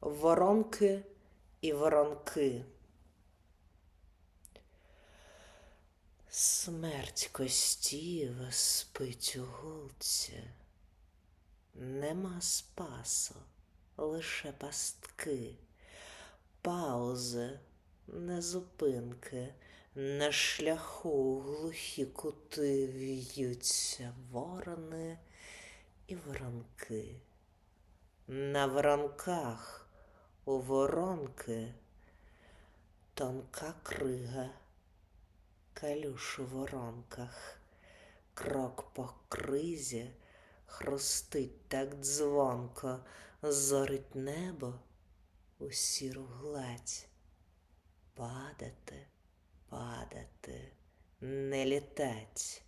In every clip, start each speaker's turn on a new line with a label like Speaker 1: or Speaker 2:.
Speaker 1: воронки і воронки. Смерть костів спить у гулці. Нема спасу, лише пастки, паузи, не зупинки, на шляху глухі кути в'ються ворони і воронки. На воронках у воронки тонка крига, калюш у воронках, крок по кризі хрустить так дзвонко, зорить небо у сіру гладь. Падати, падати, не літать,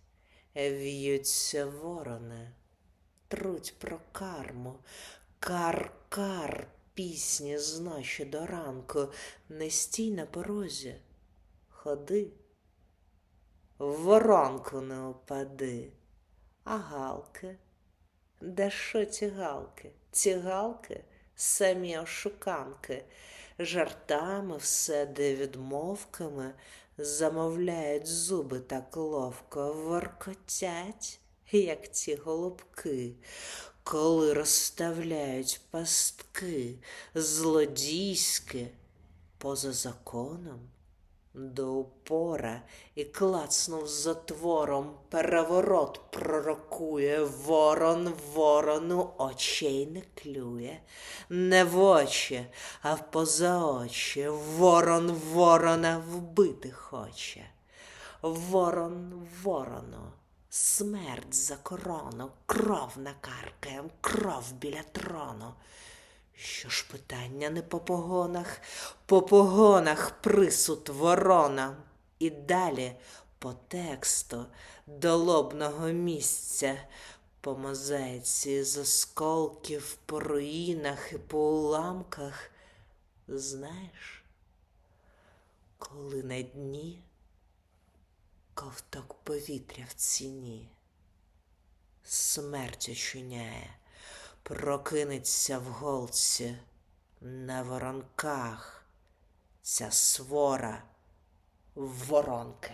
Speaker 1: в'ються ворони, труть про карму, кар-кар, пісні з ночі до ранку, не стій на порозі, ходи, в воронку не упади, а галки. Де що ці галки? Ці галки самі ошуканки, жартами все, де відмовками замовляють зуби так ловко, воркотять, як ці голубки, коли розставляють пастки злодійські поза законом. До упора і клацнув затвором, переворот пророкує, ворон ворону очей не клює, не в очі, а в поза очі, ворон ворона вбити хоче. Ворон ворону, смерть за корону, кров накаркає, кров біля трону. Що ж питання не по погонах, по погонах присуд ворона. І далі по тексту до лобного місця, по мозаїці з осколків, по руїнах і по уламках. Знаєш, коли на дні ковток повітря в ціні, смерть очиняє. Прокинеться в голці. На воронках ця свора в воронки.